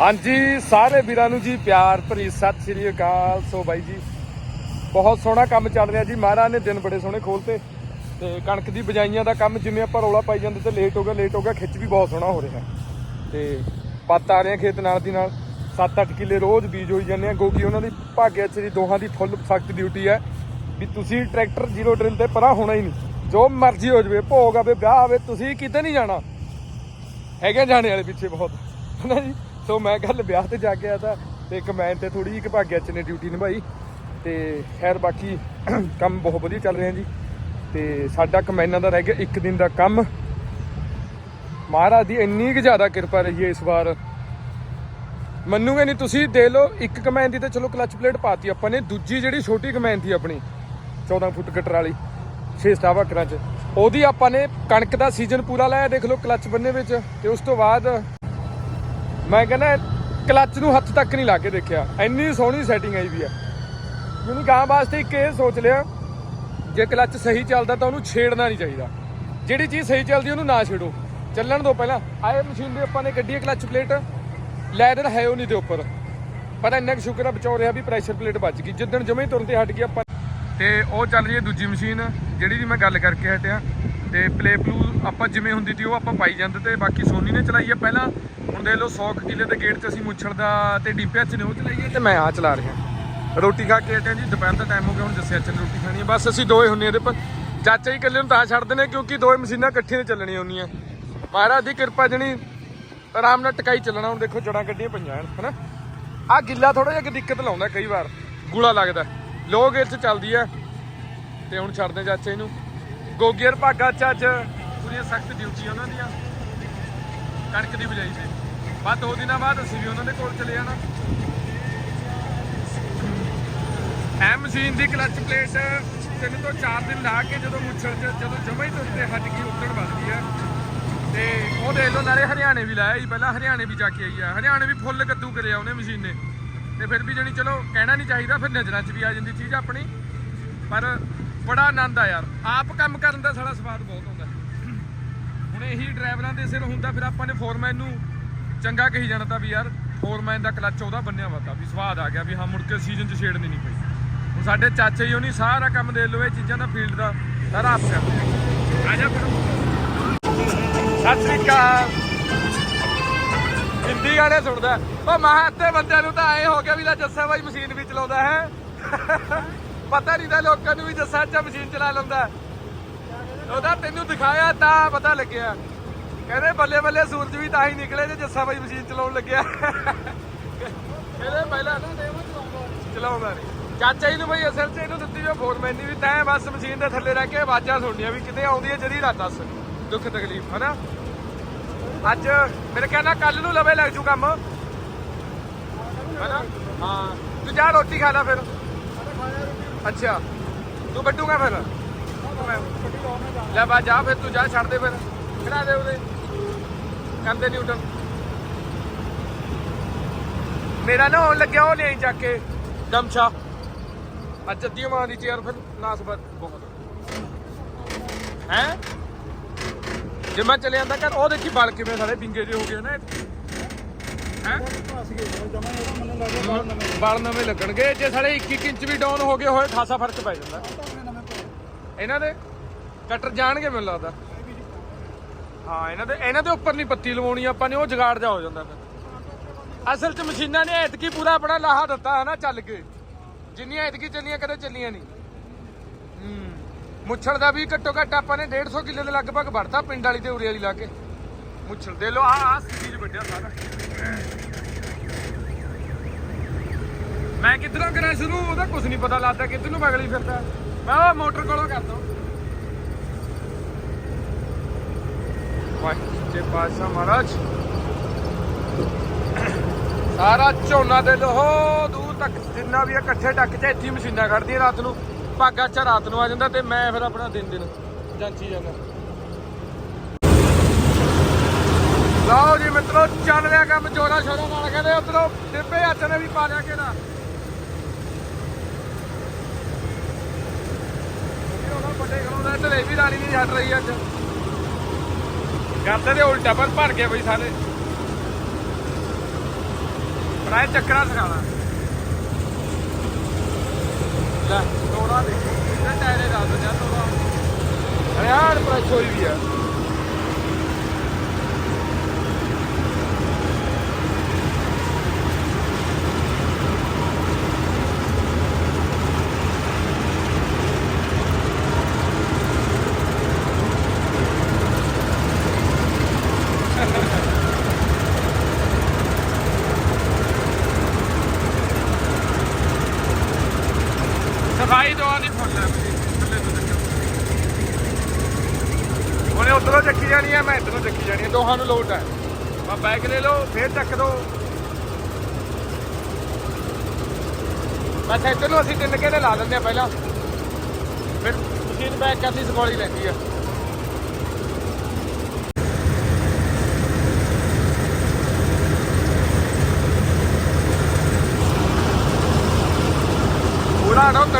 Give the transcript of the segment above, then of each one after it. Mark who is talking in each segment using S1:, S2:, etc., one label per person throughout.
S1: ਹਾਂਜੀ, ਸਾਰੇ ਵੀਰਾਂ ਨੂੰ ਜੀ ਪਿਆਰ ਭਰੀ ਸਤਿ ਸ੍ਰੀ ਅਕਾਲ। ਸੋ ਬਾਈ ਜੀ, ਬਹੁਤ ਸੋਹਣਾ ਕੰਮ ਚੱਲ ਰਿਹਾ ਜੀ। ਮਹਾਰਾਜ ਨੇ ਦਿਨ ਬੜੇ ਸੋਹਣੇ ਖੋਲਤੇ ਤੇ ਕਣਕ ਦੀ ਬਜਾਈਆਂ ਦਾ ਕੰਮ ਜਿਵੇਂ ਆਪਾਂ ਰੌਲਾ ਪਾਈ ਜਾਂਦੇ ਤੇ ਲੇਟ ਹੋ ਗਿਆ ਲੇਟ ਹੋ ਗਿਆ, ਖਿੱਚ ਵੀ ਬਹੁਤ ਸੋਹਣਾ ਹੋ ਰਿਹਾ। ਤੇ ਪੱਤ ਆ ਰਹੇ ਖੇਤ ਨਾਲ ਦੀ ਨਾਲ। 7-8 ਕਿੱਲੇ ਰੋਜ਼ ਬੀਜ ਹੋਈ ਜਾਂਦੇ ਆ। ਕਿਉਂਕਿ ਉਹਨਾਂ ਦੀ ਭਾਗਿਆ ਚ ਦੋਹਾਂ ਦੀ ਫੁੱਲ ਸਖਤ ਡਿਊਟੀ ਹੈ ਵੀ ਤੁਸੀਂ ਟਰੈਕਟਰ ਜ਼ੀਰੋ ਡਰਿਲ ਤੇ ਪਰਾਂ ਹੋਣਾ ਹੀ ਨਹੀਂ। ਜੋ ਮਰਜ਼ੀ ਹੋ ਜਵੇ, ਭੋਗ ਆਵੇ, ਵਿਆਹ ਆਵੇ, ਤੁਸੀਂ ਕਿਤੇ ਨਹੀਂ ਜਾਣਾ। ਹੈਗੇ ਜਾਣੇ ਵਾਲੇ ਪਿੱਛੇ ਬਹੁਤ। ਹਨਾ ਜੀ? ਸੋ ਮੈਂ ਕੱਲ ਵਿਆਹ ਤੇ ਜਾ ਕੇ ਆਇਆ ਤਾਂ ਤੇ ਕਮੈਨ ਤੇ ਥੋੜੀ ਜਿਹੀ ਕਿ ਚ ਨੇ ਡਿਊਟੀ ਨਿਭਾਈ ਤੇ ਖੈਰ ਬਾਕੀ ਕੰਮ ਬਹੁਤ ਵਧੀਆ ਚੱਲ ਰਿਹਾ ਜੀ ਤੇ ਸਾਡਾ ਕਮੈਨਾਂ ਦਾ ਰਹਿ ਗਿਆ ਇੱਕ ਦਿਨ ਦਾ ਕੰਮ। ਮਹਾਰਾਜ ਦੀ ਇੰਨੀ ਕੁ ਜ਼ਿਆਦਾ ਕਿਰਪਾ ਰਹੀ ਹੈ ਇਸ ਵਾਰ। ਮੰਨੂਗੇ ਨਹੀਂ ਤੁਸੀਂ ਦੇ ਲਓ, ਇੱਕ ਕਮੈਨ ਦੀ ਤਾਂ ਚਲੋ ਕਲਚ ਪਲੇਟ ਪਾਤੀ ਆਪਾਂ ਨੇ, ਦੂਜੀ ਜਿਹੜੀ ਛੋਟੀ ਕਮੈਨ ਸੀ ਆਪਣੀ 14 ਫੁੱਟ ਕਟਰ ਵਾਲੀ 6 ਸਟਾਵਾ ਕਰਾਂ ਚ। ਉਹਦੀ ਆਪਾਂ ਨੇ ਕਣਕ ਦਾ ਸੀਜ਼ਨ ਪੂਰਾ ਲਾਇਆ, ਦੇਖ ਲਓ ਕਲਚ ਬੰਨੇ ਵਿੱਚ, ਤੇ ਉਸ ਤੋਂ ਬਾਅਦ ਮੈਂ ਕਹਿੰਦਾ ਕਲੱਚ ਨੂੰ ਹੱਥ ਤੱਕ ਨਹੀਂ ਲਾ ਕੇ ਦੇਖਿਆ। ਇੰਨੀ ਸੋਹਣੀ ਸੈਟਿੰਗ ਆਈ ਵੀ ਆ। ਮੈਨੂੰ ਗਾਂ ਵਾਸਤੇ ਇੱਕ ਇਹ ਸੋਚ ਲਿਆ, ਜੇ ਕਲੱਚ ਸਹੀ ਚੱਲਦਾ ਤਾਂ ਉਹਨੂੰ ਛੇੜਨਾ ਨਹੀਂ ਚਾਹੀਦਾ। ਜਿਹੜੀ ਚੀਜ਼ ਸਹੀ ਚੱਲਦੀ ਉਹਨੂੰ ਨਾ ਛੇੜੋ। ਚੱਲਣ ਦੋ ਪਹਿਲਾਂ। ਆਏ ਮਸ਼ੀਨ ਦੇ ਆਪਾਂ ਨੇ ਕੱਢੀ ਹੈ ਕਲਚ ਪਲੇਟ। ਲੈਦਰ ਹੈ ਉਹ ਨਹੀਂ ਦੇ ਉੱਪਰ। ਪਰ ਇੰਨਾ ਕੁ ਸ਼ੁਕਰ ਆ ਬਚਾਉ ਰਿਹਾ ਵੀ ਪ੍ਰੈਸ਼ਰ ਪਲੇਟ ਬਚ ਗਈ। ਜਿੱਦਣ ਜਮੇ ਹੀ ਤੁਰਨ ਤੇ ਹਟ ਗਈ ਆਪਾਂ। ਤੇ ਉਹ ਚੱਲ ਰਹੀ ਹੈ ਦੂਜੀ ਮਸ਼ੀਨ, ਜਿਹੜੀ ਦੀ ਮੈਂ ਗੱਲ ਕਰਕੇ ਹਟਿਆ। ਤੇ ਪਲੇ ਪਲੂ ਆਪਾਂ ਜਿਵੇਂ ਹੁੰਦੀ ਸੀ, ਉਹ ਆਪਾਂ ਪਾਈ ਜਾਂਦੇ ਤੇ ਬਾਕੀ ਸੋਨੀ ਨੇ ਚਲਾਈ ਹੈ ਪਹਿਲਾਂ ਹੁਣ ਦੇਖ ਲਓ 100 ਕਿਲੇ ਦੇ ਗੇਟ 'ਚ ਅਸੀਂ ਮੁੱਛੜ ਦਾ ਤੇ ਡੀਪੀਆ 'ਚ ਨੇ ਉਹ ਚਲਾਈ ਤੇ ਮੈਂ ਆ ਚਲਾ ਰਿਹਾ। ਰੋਟੀ ਖਾ ਕੇ ਹਟਿਆ ਜੀ, ਦੁਪਹਿਰ ਦਾ ਟਾਈਮ ਹੋ ਗਿਆ, ਹੁਣ ਜੱਸਿਆ ਚ ਰੋਟੀ ਖਾਣੀ ਹੈ। ਬਸ ਅਸੀਂ ਦੋਏ ਹੁੰਨੇ ਇਹਦੇ ਪਰ ਚਾਚਾ ਜੀ ਇਕੱਲੇ ਨੂੰ ਤਾਂ ਛੱਡਦੇ ਨੇ ਕਿਉਂਕਿ ਦੋਏ ਮਸ਼ੀਨਾਂ ਇਕੱਠੀਆਂ ਚੱਲਣੀਆਂ ਹੁੰਦੀਆਂ। ਮਹਾਰਾਜ ਦੀ ਕਿਰਪਾ ਜਣੀ ਆਰਾਮ ਨਾਲ ਟਕਾਈ ਚੱਲਣਾ, ਹੁਣ ਦੇਖੋ ਜੜਾਂ ਕੱਢੀਆਂ ਪਈਆਂ ਹਨ, ਹਨਾ। ਆ ਗਿੱਲਾ ਥੋੜਾ ਜਿਹਾ ਕਿ ਦਿੱਕਤ ਲਾਉਂਦਾ ਕਈ ਵਾਰ ਗੂਲਾ ਲੱਗਦਾ। ਲੋ ਗੇਅਰ 'ਚ ਚੱਲਦੀ ਹੈ ਤੇ ਹੁਣ ਛੱਡਦੇ ਚਾਚੇ ਨੂੰ। ਗੋਗੀਅਰ ਭਾਗਾ ਚ ਅੱਜ ਪੂਰੀਆਂ ਸਖਤ ਡਿਊਟੀ ਉਹਨਾਂ ਦੀਆਂ। ਕਣਕ ਦੀ ਬਿਜਾਈ ਤੇ। ਬਾਅਦ ਦੋ ਦਿਨਾਂ ਬਾਅਦ ਅਸੀਂ ਵੀ ਉਹਨਾਂ ਦੇ ਕੋਲ ਚਲੇ ਜਾਣਾ। ਐ ਮਸ਼ੀਨ ਦੀ ਕਲਚ ਪਲੇਟ ਤਿੰਨ ਤੋਂ ਚਾਰ ਦਿਨ ਲਾ ਕੇ ਜਦੋਂ ਮੁੱਛਲ ਚ ਜਦੋਂ ਜਮਾ ਹੀ ਤੁਰ ਤੇ ਹਟ ਗਈ ਉੱਤੜ ਵੱਧ ਗਈ ਆ ਤੇ ਉਹ ਦੇਖ ਲਓ, ਨਾਲੇ ਹਰਿਆਣੇ ਵੀ ਲਾਇਆ ਸੀ। ਪਹਿਲਾਂ ਹਰਿਆਣੇ ਵੀ ਜਾ ਕੇ ਆਈ ਆ। ਹਰਿਆਣੇ ਵੀ ਫੁੱਲ ਕੱਦੂ ਕਰਿਆ ਉਹਨੇ ਮਸ਼ੀਨ ਨੇ। ਤੇ ਫਿਰ ਵੀ ਜਣੀ ਚਲੋ, ਕਹਿਣਾ ਨਹੀਂ ਚਾਹੀਦਾ, ਫਿਰ ਨਜ਼ਰਾਂ 'ਚ ਵੀ ਆ ਜਾਂਦੀ ਚੀਜ਼ ਆਪਣੀ। ਪਰ ਬੜਾ ਆਨੰਦ ਆ ਯਾਰ। ਆਪ ਕੰਮ ਕਰਨ ਦਾ ਸਾਡਾ ਸਵਾਦ ਬਹੁਤ ਹੁੰਦਾ ਹੁਣ ਇਹੀ ਡਰਾਈਵਰਾਂ ਦੇ ਸਿਰ ਹੁੰਦਾ, ਫਿਰ ਆਪਾਂ ਨੇ ਫੋਰਮੈਨ ਨੂੰ ਚੰਗਾ ਕਹੀ ਜਾਣਾ ਤਾਂ ਵੀ ਯਾਰ ਫੋਰਮੈਨ ਦਾ ਕਲੱਚ ਉਹਦਾ ਬੰਨਿਆ ਵਾ ਵੀ ਸਵਾਦ ਆ ਗਿਆ, ਵੀ ਹਾਂ ਮੁੜ ਕੇ ਸੀਜ਼ਨ 'ਚ ਛੇੜਨੀ ਨਹੀਂ ਪਈ। ਹੁਣ ਸਾਡੇ ਚਾਚੇ ਜੀ ਉਹਨੀ ਸਾਰਾ ਕੰਮ ਦੇ ਲੋ ਚੀਜ਼ਾਂ ਦਾ ਫੀਲਡ ਦਾ ਸਾਰਾ ਆਪ ਕਰਦੇ ਆ ਆ ਜਾ ਸਤਿ ਸ੍ਰੀ ਅਕਾਲ। ਹਿੰਦੀ ਗਾਣੇ ਸੁਣਦਾ ਉਹ ਮਹਾਂ ਅੱਧੇ ਬੰਦਿਆਂ ਨੂੰ ਤਾਂ ਐ ਹੋ ਗਿਆ ਵੀ ਲੈ ਜੱਸਾ ਬਾਈ ਮਸ਼ੀਨ ਵੀ ਚਲਾਉਂਦਾ ਹੈ। ਪਤਾ ਨਹੀਂ ਤਾਂ ਲੋਕਾਂ ਨੂੰ ਵੀ ਜੱਸਾ ਅੱਛਾ ਮਸ਼ੀਨ ਚਲਾ ਲੈਂਦਾ ਉਹਦਾ ਤੈਨੂੰ ਦਿਖਾਇਆ ਤਾਂ ਪਤਾ ਲੱਗਿਆ। ਕਹਿੰਦੇ ਬੱਲੇ ਬੱਲੇ ਸੂਰਜ ਵੀ ਤਾਂ ਹੀ ਨਿਕਲੇ ਜੇ ਜੱਸਾ ਬਾਈ ਮਸ਼ੀਨ ਚਲਾਉਣ ਲੱਗਿਆ। ਕਹਿੰਦੇ ਪਹਿਲਾਂ ਨਾ ਚਲਾਉਂਦਾ ਨਹੀਂ ਚਾਚਾ ਜੀ ਨੂੰ ਬਈ ਅਸਲ 'ਚ ਇਹਨੂੰ ਦਿੱਤੀ ਜੋ ਫੋਰਮੈਨ ਵੀ ਤੈਂ ਬਸ ਮਸ਼ੀਨ ਦੇ ਥੱਲੇ ਰਹਿ ਕੇ ਆਵਾਜ਼ਾਂ ਸੁਣਨੀਆਂ ਵੀ ਕਿਤੇ ਆਉਂਦੀ ਹੈ ਜਦੀ ਰਾਤ ਦੱਸ। ਦੁੱਖ ਤਕਲੀਫ, ਹਨਾ? ਅੱਜ ਮੇਰੇ ਕਹਿੰਦਾ ਕੱਲ ਨੂੰ ਲਵੇ ਲੱਗ ਜੂ ਕੰਮ। ਹਨਾ? ਹਾਂ। ਤੂੰ ਜਾ ਰੋਟੀ ਖਾ ਲੈ ਫਿਰ। ਅੱਛਾ। ਤੂੰ ਵੱਡੂਗਾ ਫਿਰ? ਲੈ ਬਾ, ਜਾ ਫਿਰ, ਤੂੰ ਜਾ, ਛੱਡ ਦੇ ਫਿਰ। ਖੜਾ ਦੇ ਉਹਦੇ। ਕੰਦੇ ਨਹੀਂ ਮੇਰਾ ਨਾ ਹੋਣ ਲੱਗਿਆ ਉਹ ਲੈ ਜਾ ਕੇ, ਗਮਛਾ। ਅੱਜ ਅੱਧੀ ਮਾਂ ਦੀ ਚੇਅਰ ਫਿਰ ਨਾਸਬਤ ਬਹੁਤ ਹੈ? ਜੇ ਮੈਂ ਚਲੇ ਜਾਂਦਾ ਕਰ ਉਹ ਦੇਖੀ ਬਲ ਕਿਵੇਂ ਸਾਰੇ ਪਿੰਗੇ ਜੇ ਹੋ ਗਏ ਨਾ ਹੈ? ਬਲ ਨਵੇਂ ਲੱਗਣਗੇ, ਜੇ ਸਾਡੇ 1 ਇੰਚ ਵੀ ਡਾਊਨ ਹੋ ਗਏ, ਹੋਏ ਖਾਸਾ ਫ਼ਰਕ ਪੈ ਜਾਂਦਾ। ਇਹਨਾਂ ਦੇ? ਕਟਰ ਜਾਣਗੇ ਮੈਨੂੰ ਲੱਗਦਾ। ਹਾਂ, ਇਹਨਾਂ ਦੇ ਇਹਨਾਂ ਦੇ ਉੱਪਰ ਪੱਤੀ ਲਵਾਉਣੀ ਆਪਾਂ ਨੇ, ਉਹ ਜਗਾੜ ਜਾ ਹੋ ਜਾਂਦਾ ਫਿਰ। ਅਸਲ 'ਚ ਮਸ਼ੀਨਾਂ ਨੇ ਐਤਕੀ ਪੂਰਾ ਆਪਣਾ ਲਾਹਾ ਦਿੱਤਾ ਹੈ ਨਾ ਚੱਲ ਕੇ। ਜਿੰਨੀਆਂ ਐਤਕੀ ਚੱਲੀਆਂ, ਕਦੇ ਚੱਲੀਆਂ ਨਹੀਂ। ਹੂੰ ਮੁੱਛੜ ਦਾ ਵੀ ਘੱਟੋ ਘੱਟ ਆਪਾਂ ਨੇ 150 ਕਿੱਲੇ ਦੇ ਲਗਭਗ ਵੜਤਾ ਪਿੰਡ ਵਾਲੀ ਤੇ ਉਰੇ ਵਾਲੀ ਲਾ ਕੇ। ਮੁੱਛੜ ਦੇ ਲੋ ਆ ਆ ਚੀਜ਼ ਵੱਡਿਆ ਸਾਰਾ। ਮੈਂ ਕਿੱਧਰੋਂ ਕਰਾਂ ਸ਼ੁਰੂ? ਉਹਦਾ ਕੁਝ ਨਹੀਂ ਪਤਾ ਲੱਗਦਾ, ਕਿੱਧਰ ਨੂੰ ਬਗਲੀ ਫਿਰਦਾ। ਮੈਂ ਉਹ ਮੋਟਰ ਕੋਲੋਂ ਕਰਦਾ ਵਾਹਿਗੁਰੂ ਪਾਤਸ਼ਾਹ ਮਹਾਰਾਜ। ਸਾਰਾ ਝੋਨਾ ਦੇ ਲੋ ਦੂਰ ਤੱਕ ਜਿੰਨਾ ਵੀ ਇਕੱਠੇ ਟੱਕ ਚ ਇੱਥੇ ਮਸ਼ੀਨਾਂ ਕੱਢਦੀਆਂ ਰਾਤ ਨੂੰ। ਭਾਗਾ ਚ ਰਾਤ ਨੂੰ ਆ ਜਾਂਦਾ ਤੇ ਮੈਂ ਫਿਰ ਆਪਣਾ ਦਿਨ ਦਿਨ ਜਾਂਚੀ ਜਾਂਦਾ। ਲਓ ਜੀ ਮਿੱਤਰੋ, ਚੱਲ ਰਿਹਾ ਕੰਮ ਜੋਰਾ ਸ਼ੋਰਾ ਨਾਲ ਕਹਿੰਦੇ ਉਧਰੋਂ, ਡਿੱਬੇ ਹੱਥ ਨੇ ਵੀ ਪਾ ਲਿਆ ਕਿਹੜਾ ਵੱਡੇ ਖਲੋਦਾ ਢਲੇ ਵੀ ਰਾਣੀ ਨਹੀਂ ਹਟ ਰਹੀ ਅੱਜ। ਕਰਦੇ ਤੇ ਉਲਟਾ, ਪਰ ਭਰ ਗਿਆ ਬਈ ਸਾਰੇ। ਮੈਂ ਚੱਕਰਾਂ ਸਿਖਾਣਾ ਲੈ। ਤੋੜਾ ਦੇ। ਇਹ ਟਾਇਰੇ ਦੱਸ ਦਿੰਦਾ ਤੋੜਾ। ਅਰੇ ਯਾਰ ਪ੍ਰੈਸ ਹੋਈ ਵੀ ਆ। ਸਫ਼ਾਈ ਦਵਾ ਦੀ ਫੁੱਲ ਥੱਲੇ ਤੋਂ ਚੱਕੋ। ਉਹਨੇ ਉਧਰੋਂ ਚੱਕੀ ਜਾਣੀ ਹੈ ਮੈਂ ਇਧਰੋਂ ਚੱਕੀ ਜਾਣੀ ਹੈ ਦੋਹਾਂ ਨੂੰ ਲੋਟ ਹੈ ਆ ਬੈਗ ਲੈ ਲਓ, ਫੇਰ ਚੱਕ ਦੋ। ਬਸ ਇੱਧਰ ਨੂੰ ਅਸੀਂ ਤਿੰਨ ਘੇਰੇ ਲਾ ਦਿੰਦੇ ਆ ਪਹਿਲਾਂ। ਫਿਰ ਮਸ਼ੀਨ ਬੈਕ ਕਰਨੀ ਸਗੋਲੀ ਲੈਂਦੀ ਆ।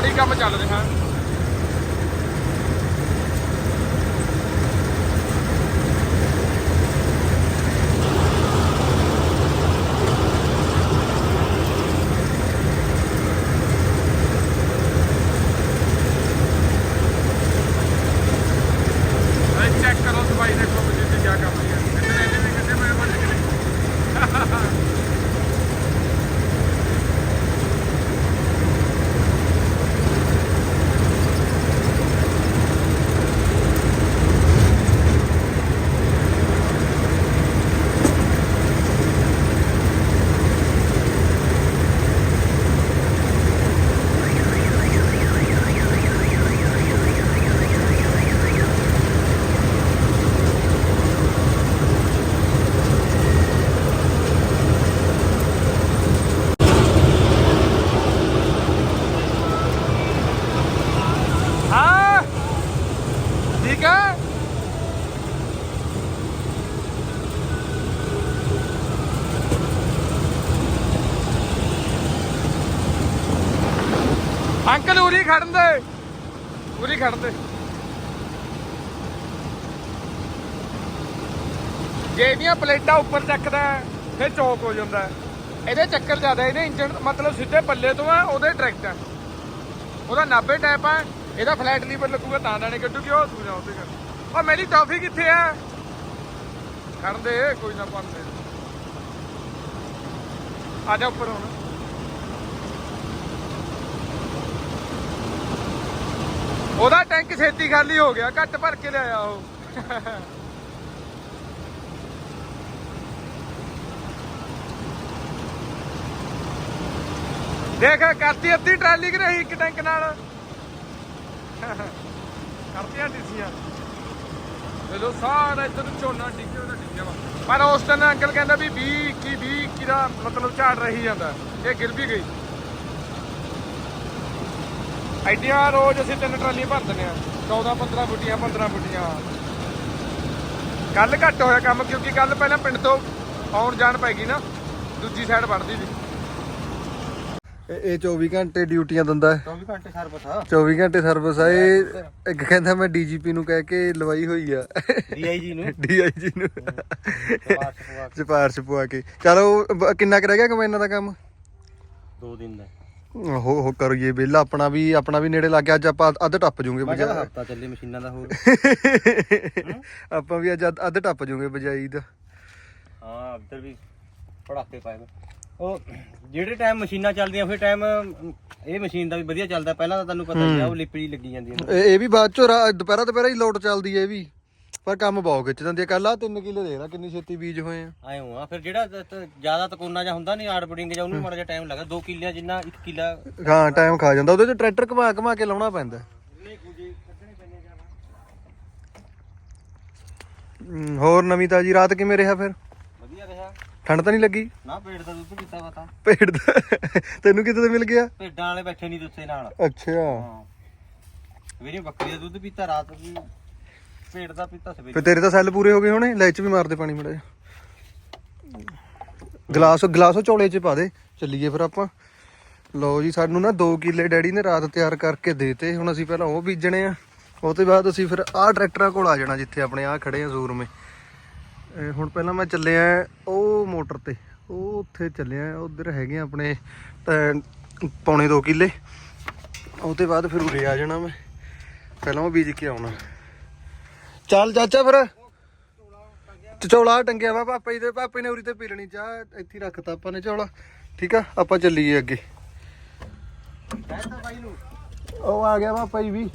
S1: ਪੂਰਾ ਕੰਮ ਚੱਲ ਰਿਹਾ ਚੈੱਕ ਕਰੋ ਸਫ਼ਾਈ ਦੇਖੋ ਕਿ ਕੀ ਕੰਮ ਹੈ ਕਿੰਨੇ ਇਹਨੇ ਵੀ ਕਿੰਨੇ ਮੈਂ ਬੰਦ ਕਰੇ ਹਾਂ ਠੀਕ ਹੈ ਅੰਕਲ ਉਰੀ ਖੜਨ ਦੇ। ਉਰੀ ਖੜਨ ਦੇ। ਜੇ ਇਹਦੀਆਂ ਪਲੇਟਾਂ ਉੱਪਰ ਚੱਕਦਾ ਫਿਰ ਚੌਕ ਹੋ ਜਾਂਦਾ ਇਹਦੇ ਚੱਕਰ ਜ਼ਿਆਦਾ ਇਹਦੇ ਇੰਜਨ ਮਤਲਬ ਸਿੱਧੇ ਪੱਲੇ ਤੋਂ ਆ ਉਹਦੇ ਡਾਇਰੈਕਟ ਆ ਉਹਦਾ 90 ਟੈਪ ਆ ਇਹਦਾ ਫਲੈਟ ਲੀਵਰ ਲੱਗੂਗਾ, ਤਾਂ ਦਾਣੇ ਕੱਢੂਗੀ ਉਹ ਸੂ ਜਾ ਉਹਦੇ ਕਰ ਉਹ ਮੇਰੀ ਟੌਫੀ ਕਿੱਥੇ ਆ ਖੜਨ ਦੇ, ਕੋਈ ਨਾ ਪੰਦੇ ਆ ਜਾ ਉੱਪਰ ਹੁਣ। ਉਹਦਾ ਟੈਂਕ ਛੇਤੀ ਖਾਲੀ ਹੋ ਗਿਆ, ਘੱਟ ਭਰ ਕੇ ਲਿਆਇਆ ਉਹ। ਦੇਖ, ਕਰਤੀ ਅੱਧੀ ਟਰਾਲੀ ਕਿ ਨਹੀਂ ਇੱਕ ਟੈਂਕ ਨਾਲ? ਕਰਤੀਆਂ ਟੀਸੀਆਂ ਚਲੋ, ਸਾਰਾ ਇੱਧਰ ਝੋਨਾ ਡਿੱਗੇ ਉਹਦਾ ਡਿੱਗਿਆ ਵਾ। ਪਰ ਉਸ ਦਿਨ ਅੰਕਲ ਕਹਿੰਦਾ ਵੀ 20 21 20 21 ਦਾ ਮਤਲਬ ਝਾੜ ਰਹੀ ਜਾਂਦਾ। ਇਹ ਗਿਰ ਵੀ ਗਈ। ਐਡੀਆਂ ਰੋਜ਼ ਅਸੀਂ ਤਿੰਨ ਟਰਾਲੀਆਂ ਭਰ ਦਿੰਦੇ ਆ। 14 15 ਫੁੱਟੀਆਂ 15 ਫੁੱਟੀਆਂ ਕੱਲ ਘੱਟ ਹੋਇਆ ਕੰਮ ਕਿਉਂਕਿ ਕੱਲ ਪਹਿਲਾਂ ਪਿੰਡ ਤੋਂ ਆਉਣ ਜਾਣ ਪੈ ਗਈ ਨਾ ਦੂਜੀ ਸਾਈਡ ਵੜਦੀ ਸੀ।
S2: ਇਹ ਇਹ 24 ਘੰਟੇ ਡਿਊਟੀਆਂ ਦਿੰਦਾ ਹੈ।
S3: 24 ਘੰਟੇ ਸਰਵਿਸ ਆ।
S2: 24 ਘੰਟੇ ਸਰਵਿਸ ਆ ਇਹ ਇੱਕ ਕਹਿੰਦਾ ਮੈਂ ਡੀਜੀਪੀ ਨੂੰ ਕਹਿ ਕੇ ਲਵਾਈ ਹੋਈ ਆ।
S3: ਡੀਆਈਜੀ ਨੂੰ?
S2: ਡੀਆਈਜੀ ਨੂੰ।
S3: ਸਪਾਰਸ਼ ਪਵਾ ਕੇ।
S2: ਸਿਫਾਰਸ਼ ਪਵਾ ਕੇ। ਚਲੋ ਕਿੰਨਾ ਕੁ ਰਹਿ ਗਿਆ ਕਮੈਨਾਂ ਦਾ ਕੰਮ?
S3: ਦੋ ਦਿਨ ਦਾ।
S2: ਹੋ ਹੋ ਕਰੀਏ ਬਿੱਲ ਆਪਣਾ ਵੀ ਆਪਣਾ ਵੀ ਨੇੜੇ ਲੱਗ ਗਿਆ ਅੱਜ ਆਪਾਂ ਅੱਧ ਟੱਪ ਜੂਗੇ
S3: ਮੈਂ ਕਿਹਾ
S2: ਬਜਾ
S3: ਹਫਤਾ ਚੱਲੇ ਮਸ਼ੀਨਾਂ ਦਾ ਹੋਰ।
S2: ਆਪਾਂ ਵੀ ਅੱਜ ਅੱਧ- ਟੱਪ ਜੂਗੇ ਬਜਾਈ ਦਾ
S3: ਹਾਂ ਇੱਧਰ ਵੀ ਪੜਾਕੇ ਪਾਏ। ਉਹ ਜਿਹੜੇ ਟਾਈਮ ਮਸ਼ੀਨਾਂ ਚੱਲਦੀਆਂ ਫਿਰ ਟਾਈਮ ਇਹ ਮਸ਼ੀਨ ਦਾ ਵੀ ਵਧੀਆ ਚੱਲਦਾ। ਪਹਿਲਾਂ ਤਾਂ ਤੁਹਾਨੂੰ ਪਤਾ ਹੀ ਆ ਉਹ ਲਿਪੜੀ ਲੱਗੀ ਜਾਂਦੀ ਹੈ
S2: ਇਹ ਇਹ ਵੀ ਬਾਅਦ ਚੋਂ ਦੁਪਹਿਰਾ ਦੁਪਹਿਰਾ ਹੀ ਲੋਡ ਚੱਲਦੀ ਹੈ ਇਹ ਵੀ। ਪਰ ਕੰਮ ਬਹੁਤ ਖਿੱਚ ਦਿੰਦੀ ਕੱਲ ਆ 3 ਕਿੱਲੇ ਦੇਖ ਲੈ ਕਿੰਨੀ ਛੇਤੀ ਬੀਜ ਹੋਏ ਆ।
S3: ਆਏ ਹੋ ਆ। ਫਿਰ ਜਿਹੜਾ ਤ- ਤ- ਜ਼ਿਆਦਾ ਤਕੋਨਾ ਜਾਂ ਹੁੰਦਾ ਨਹੀਂ ਆੜ ਬਡਿੰਗ ਜਾਂ ਉਹਨੂੰ ਮਾੜਾ ਜਿਹਾ ਟਾਈਮ ਲੱਗਦਾ। 2 ਕਿੱਲਿਆਂ ਜਿੰਨਾ 1 ਕਿੱਲਾ
S2: ਹਾਂ ਟਾਈਮ ਖਾ ਜਾਂਦਾ। ਉਹਦੇ ਚ ਟਰੈਕਟਰ ਘੁਮਾ ਘੁਮਾ ਕੇ ਲਾਉਣਾ ਪੈਂਦਾ। ਹਮ, ਹੋਰ ਨਵੀਂ ਤਾਜੀ ਰਾਤ ਕਿਵੇਂ ਰਿਹਾ ਫਿਰ?
S3: ਵਧੀਆ ਰਿਹਾ।
S2: ਠੰਡ ਤਾਂ ਨਹੀਂ ਲੱਗੀ?
S3: ਨਾ ਪੇਟ ਦਾ ਦੁੱਧ ਪੀਤਾ ਵਾ ਤਾਂ।
S2: ਪੇੜ ਦਾ? ਤੈਨੂੰ ਕਿਤੇ ਤੋਂ ਮਿਲ ਗਿਆ?
S3: ਭੇਡਾਂ ਵਾਲੇ ਬੈਠੇ ਨਹੀਂ ਦੁੱਥੇ ਨਾਲ।
S2: ਅੱਛਾ।
S3: ਹਾਂ। ਵੀਰੇ ਬੱਕਰੀ ਦਾ ਦੁੱਧ ਪੀਤਾ ਰਾਤ ਵੀ ਪੇਟ ਦਾ ਪੀਤਾ ਸਵੇਰੇ
S2: ਫਿਰ ਤੇਰੇ ਤਾਂ ਸੈੱਲ ਪੂਰੇ ਹੋ ਗਏ ਹੋਣੇ ਲੈ ਚ ਵੀ ਮਾਰ ਦੇ ਪਾਣੀ ਮੜਾ ਗਲਾਸ ਗਲਾਸੋ ਚੌਲੇ ਚ ਪਾ ਦੇ ਚੱਲੀਏ ਫਿਰ ਆਪਾਂ। ਲਓ ਜੀ ਸਾਨੂੰ ਨਾ 2 ਕਿੱਲੇ ਡੈਡੀ ਨੇ ਰਾਤ ਤਿਆਰ ਕਰਕੇ ਦੇਤੇ ਹੁਣ ਅਸੀਂ ਪਹਿਲਾਂ ਉਹ ਬੀਜਣੇ ਆ। ਉਹ ਤੋਂ ਬਾਅਦ ਅਸੀਂ ਫਿਰ ਆਹ ਟਰੈਕਟਰਾਂ ਕੋਲ ਆ ਜਾਣਾ ਜਿੱਥੇ ਆਪਣੇ ਆਹ ਖੜੇ ਆ ਸੂਰਮੇ। ਇਹ ਹੁਣ ਪਹਿਲਾਂ ਮੈਂ ਚੱਲਿਆ ਉਹ ਮੋਟਰ ਤੇ ਉਹ ਉੱਥੇ ਚੱਲਿਆ ਉਧਰ ਹੈਗੇ ਆ ਆਪਣੇ ਅਹ, ਪੌਣੇ 2 ਕਿੱਲੇ। ਉਹ ਤੋਂ ਬਾਅਦ ਫਿਰ ਉਰੇ ਆ ਜਾਣਾ ਮੈਂ। ਪਹਿਲਾਂ ਉਹ ਬੀਜ ਕੇ ਆਉਣਾ। ਚੱਲ ਚਾਚਾ ਫਿਰ। ਚੌਲਾ ਟੰਗਿਆ ਵਾ, ਪਾਪਾ ਜੀ ਦੇ, ਪਾਪੇ ਨੇ ਉਰੀ ਤੇ ਪੀ ਲੈਣੀ ਚਾਹ, ਇੱਥੇ ਰੱਖਤਾ ਆਪਾਂ ਨੇ ਚੌਲਾ। ਠੀਕ ਆ, ਆਪਾਂ ਚੱਲੀਏ ਅੱਗੇ। ਉਹ ਆ ਗਿਆ ਪਾਪਾ ਜੀ ਵੀ।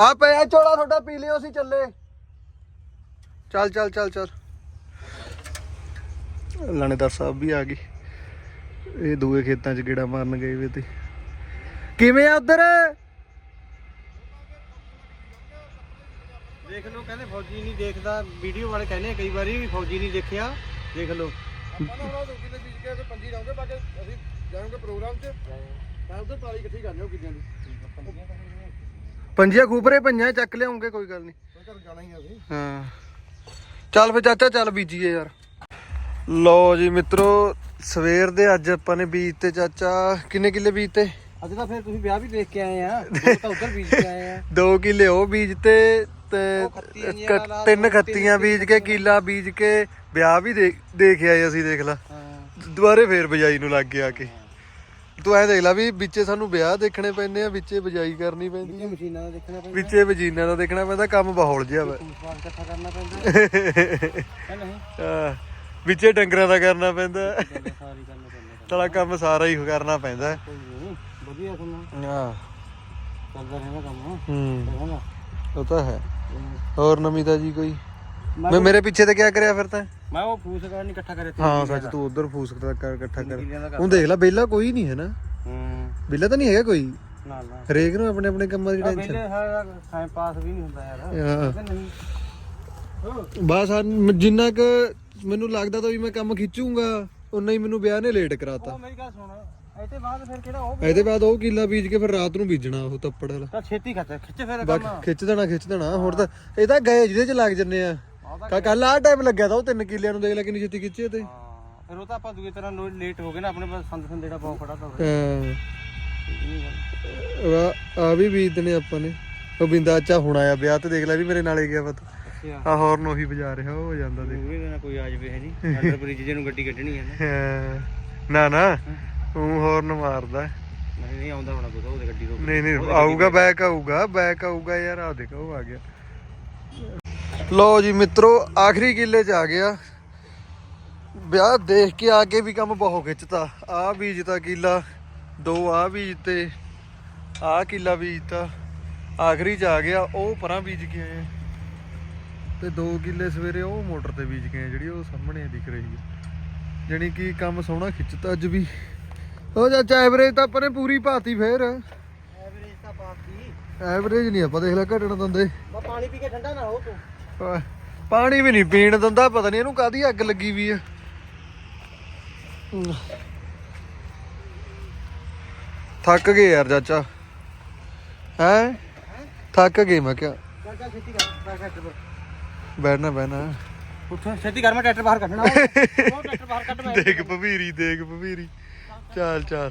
S2: ਆ ਪਿਆ ਚੌਲਾ ਤੁਹਾਡਾ, ਪੀ ਲਿਓ ਅਸੀਂ ਚੱਲੇ। ਚੱਲ ਚੱਲ ਚੱਲ ਚੱਲ। ਲਾਣੇਦਾਰ ਸਾਹਿਬ ਵੀ ਆ ਗਏ। ਇਹ ਦੂਏ ਖੇਤਾਂ 'ਚ ਗੇੜਾ ਮਾਰਨ ਗਏ ਵੇ ਤੇ। ਕਿਵੇਂ ਆ ਉਧਰ?
S3: ਦੇਖ ਲਓ ਕਹਿੰਦੇ ਫੌਜੀ ਨਹੀਂ ਦੇਖਦਾ। ਵੀਡੀਓ ਵਾਲੇ ਕਹਿੰਦੇ ਆ ਕਈ ਵਾਰੀ ਵੀ ਫੌਜੀ ਨਹੀਂ ਦੇਖਿਆ। ਦੇਖ ਲਓ।
S2: ਪੰਜੀਆਂ ਖੂਪਰੇ ਪੰਜਾਂ ਚੱਕ ਲਿਆਉਂਗੇ ਕੋਈ ਗੱਲ ਨਹੀਂ। ਹਾਂ ਚੱਲ ਫੇ ਚਾਚਾ ਚੱਲ ਬੀਜੀਏ ਯਾਰ। ਲੋ ਜੀ ਮਿੱਤਰੋ ਸਵੇਰ ਦੇ ਅੱਜ ਆਪਾਂ ਨੇ ਬੀਜ ਤੇ ਚਾਚਾ। ਕਿੰਨੇ ਕਿੱਲੇ ਬੀਜ ਤੇ
S3: ਅੱਜ ਤਾਂ ਫਿਰ ਤੁਸੀਂ ਵਿਆਹ ਵੀ ਦੇਖ ਕੇ ਆਏ ਆ। ਦੋ ਤਾਂ ਉਧਰ ਬੀਜ ਕੇ ਆਏ ਆ।
S2: 2 ਕਿੱਲੇ ਉਹ ਬੀਜ ਤੇ ਤੇ ਕ- ਤਿੰਨ ਖੱਤੀਆਂ ਬੀਜ ਕੇ ਕੀਲਾ ਬੀਜ ਕੇ ਵਿਆਹ ਵੀ ਦੇਖ ਦੇਖ ਆਏ ਅਸੀਂ ਦੇਖ ਲਾ। ਦੁਬਾਰੇ ਫੇਰ ਬਜਾਈ ਨੂੰ ਲੱਗ ਗਿਆ ਕੇ। ਤੂੰ ਐ ਦੇਖ ਲੈ ਵੀ ਵਿੱਚੇ ਸਾਨੂੰ ਵਿਆਹ ਦੇਖਣੇ ਪੈਂਦੇ ਆ ਵਿੱਚੇ ਬਜਾਈ ਕਰਨੀ ਪੈਂਦੀ
S3: ਇਹ ਮਸ਼ੀਨਾਂ ਦਾ ਦੇਖਣਾ ਪੈਂਦਾ।
S2: ਵਿੱਚੇ ਵਜੀਨਾ ਦਾ ਦੇਖਣਾ ਪੈਂਦਾ ਕੰਮ ਬਹੁਲ ਜਿਹਾ ਵਾ।
S3: ਸਵਾਲ ਇਕੱਠਾ ਕਰਨਾ ਪੈਂਦਾ। ਹੈ ਨਹੀਂ?
S2: ਆਹ, ਵਿੱਚੇ ਡੰਗਰਾਂ ਦਾ ਕਰਨਾ ਪੈਂਦਾ।
S3: ਗੱਲ ਸਾਰੀ ਕਰਨਾ ਪੈਂਦਾ।
S2: ਤਲਾ ਕੰਮ ਸਾਰਾ ਹੀ ਕਰਨਾ ਪੈਂਦਾ।
S3: ਕੋਈ ਨਹੀਂ ਵਧੀਆ ਸੁਣਨਾ।
S2: ਹਾਂ।
S3: ਚੱਲਦਾ ਰਹਿੰਦਾ ਕੰਮ।
S2: ਹੂੰ।
S3: ਹੈਗਾ
S2: ਉਹ ਤਾਂ ਹੈ। ਹੋਰ ਨਮੀਤਾ ਜੀ ਕੋਈ?
S3: ਮੈਂ
S2: ਮੇਰੇ ਪਿੱਛੇ ਤੇ ਕੀ ਕਰਿਆ ਫਿਰ ਤਾਂ?
S3: ਮੈਂ ਉਹ ਫੂਸ ਕਰ ਨਹੀਂ ਇਕੱਠਾ ਕਰੇ
S2: ਹਾਂ ਸੱਚ ਤੂੰ ਉਧਰ ਫੂਸ ਕਰ ਇਕੱਠਾ ਕਰ।
S3: ਦਾ
S2: ਹੁਣ ਦੇਖ ਲੈ ਬੇਲਾ ਕੋਈ ਨਹੀਂ ਹੈ ਨਾ।
S3: ਹੂੰ।
S2: ਬੇਲਾ ਤਾਂ ਨਹੀਂ ਹੈਗਾ ਕੋਈ?
S3: ਨਾ ਨਾ।
S2: ਹਰੇਕ ਨੂੰ ਆਪਣੇ ਆਪਣੇ ਕੰਮਾਂ ਦੀ ਟੈਨਸ਼ਨ
S3: ਹਾਂ ਟਾਈਮ ਪਾਸ ਵੀ ਨਹੀਂ ਹੁੰਦਾ ਯਾਰ।
S2: ਬਸ ਜਿੰਨਾ ਕ ਮੈਨੂੰ ਲੱਗਦਾ ਤਾਂ ਵੀ ਮੈਂ ਕੰਮ ਖਿੱਚੂਗਾ ਉਨਾ ਹੀ ਮੈਨੂੰ ਵਿਆਹ ਨੇ ਲੇਟ ਕਰਾਤਾ।
S3: ਉਹ ਮੇਰੀ ਗੱਲ ਸੁਣ। ਇਹਦੇ ਬਾਅਦ ਫਿਰ ਕਿਹੜਾ ਉਹ
S2: ਇਹਦੇ ਬਾਅਦ ਉਹ ਕਿੱਲਾ ਬੀਜ ਕੇ ਫਿਰ ਰਾਤ ਨੂੰ ਬੀਜਣਾ ਉਹ ਤੱਪੜ ਵਾਲਾ।
S3: ਤਾਂ ਛੇਤੀ ਖਿੱਚ ਖਿੱਚ ਫਿਰ ਕੰਮ
S2: ਖਿੱਚ ਦੇਣਾ ਖਿੱਚ ਦੇਣਾ। ਹੁਣ ਤਾਂ ਇਹ ਤਾਂ ਗਏ ਜਿਹਦੇ ਚ ਲੱਗ ਜੰਨੇ ਆ। ਕੱਲ ਆ ਟਾਈਮ ਲੱਗਿਆ ਤਾਂ ਉਹ ਤਿੰਨ ਕਿੱਲਿਆਂ ਨੂੰ ਦੇਖ ਲੈ ਕਿੰਨੀ ਛੇਤੀ ਖਿੱਚੇ ਤੇ।
S3: ਹਾਂ ਫਿਰ ਉਹ ਤਾਂ ਆਪਾਂ ਦੂਜੀ ਤਰ੍ਹਾਂ ਲੇਟ ਹੋ ਗਏ ਨਾ ਆਪਣੇ ਪਾਸ ਸੰਦ ਸੰਦ ਜਿਹੜਾ ਬਹੁਤ ਖੜਾ ਤਾਂ
S2: ਹਾਂ। ਆ- ਆ ਵੀ ਬੀਜਦਨੇ ਆਪਾਂ ਨੇ। ਉਹ ਬਿੰਦਾ ਅੱਛਾ ਹੁਣ ਆਇਆ ਵਿਆਹ ਤੇ ਦੇਖ ਲੈ ਵੀ ਮੇਰੇ ਨਾਲੇ ਗਿਆ ਪਤਾ
S3: ਅੱਛਾ।
S2: ਆ ਹੋਰਨ ਉਹੀ ਵਜਾ ਰਿਹਾ ਉਹ ਜਾਂਦਾ ਦੇਖ।
S3: ਉਹ ਵੀ ਨਾ ਕੋਈ ਆ ਜਵੇ ਹੈ ਨਹੀਂ ਅੰਡਰ ਬ੍ਰਿਜ ਜਿਹਨੂੰ ਗੱਡੀ ਕੱਢਣੀ ਹੈ ਨਾ।
S2: ਹਾਂ। ਨਾ ਨਾ। ਤੂੰ ਹੋਰਨ ਮਾਰਦਾ।
S3: ਨਹੀਂ ਨਹੀਂ ਆਉਂਦਾ ਹੋਣਾ ਕੋਈ ਉਹਦੇ ਗੱਡੀ ਰੋਕ
S2: ਨਹੀਂ ਨਹੀਂ ਆਊਗਾ ਬੈਕ ਆਊਗਾ ਬੈਕ ਆਊਗਾ ਯਾਰ ਆ ਦੇਖੋ ਉਹ ਆ ਗਿਆ। ਲੋ ਜੀ ਮਿੱਤਰੋ ਆਖਰੀ ਕਿੱਲੇ 'ਚ ਆ ਗਿਆ। ਵਿਆਹ ਦੇਖ ਕੇ ਆ ਕੇ ਵੀ ਕੰਮ ਬਹੁਤ ਖਿੱਚਤਾ। ਆ ਬੀਜਤਾ ਕਿੱਲਾ ਦੋ ਆ ਬੀਜ ਤੇ ਆ ਕਿੱਲਾ ਬੀਜਤਾ। ਆਖਰੀ 'ਚ ਆ ਗਿਆ ਉਹ ਪਰਾਂ ਬੀਜ ਕੇ ਆਏ। ਆ। ਤੇ ਦੋ ਕਿੱਲੇ ਸਵੇਰੇ ਉਹ ਮੋਟਰ ਤੇ ਬੀਜ ਕੇ ਆਏ ਜਿਹੜੀ ਉਹ ਸਾਹਮਣੇ ਦਿਖ ਰਹੀ ਹੈ। ਜਾਣੀ ਕਿ ਕੰਮ ਸੋਹਣਾ ਖਿੱਚਤਾ ਅੱਜ ਵੀ। ਉਹ ਚਾਚਾ ਐਵਰੇਜ ਤਾਂ ਆਪਾਂ ਨੇ ਪੂਰੀ ਪਾਤੀ ਫੇਰ।
S3: ਐਵਰੇਜ ਤਾਂ ਦੀ
S2: ਐਵਰੇਜ ਨਹੀਂ ਆਪਾਂ ਦੇਖ ਲੈ ਘਟਣ ਦਿੰਦੇ।
S3: ਬਾ ਪਾਣੀ ਪੀ ਕੇ ਠੰਡਾ ਨਾ ਹੋ ਤੂੰ।
S2: ਪਾਣੀ ਵੀ ਨਹੀਂ ਪੀਣ ਦਿੰਦਾ ਪਤਾ ਨਹੀਂ ਇਹਨੂੰ ਕਾਦੀ ਅੱਗ ਲੱਗੀ ਵੀ ਆ। ਥੱਕ ਗਏ ਯਾਰ ਚਾਚਾ। ਹੈ? ਥੱਕ ਗਏ ਮੈਂ ਕਿਹਾ।
S3: ਚੱਲ ਛੇਤੀ ਕਰ ਬੈਠ ਟਰੈਕਟਰ
S2: ਬੈਠਣਾ ਬੈਠਣਾ
S3: ਉੱਠ ਛੇਤੀ ਕਰ ਮੈਂ ਟਰੈਕਟਰ ਬਾਹਰ ਕੱਢਣਾ। ਉਹ ਉਹ ਟਰੈਕਟਰ ਬਾਹਰ ਕੱਢ ਮੈਂ
S2: ਦੇਖ ਭਵੀਰੀ ਦੇਖ ਭਵੀਰੀ। ਚੱਲ ਚੱਲ।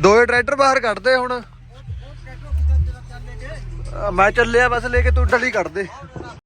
S2: ਦੋਏ ਟਰੈਕਟਰ ਬਾਹਰ ਕੱਢਦੇ ਹੁਣ। ਮੈਂ ਚੱਲਿਆ ਬਸ ਲੈ ਕੇ ਤੂੰ ਡਲੀ ਕੱਢ ਦੇ।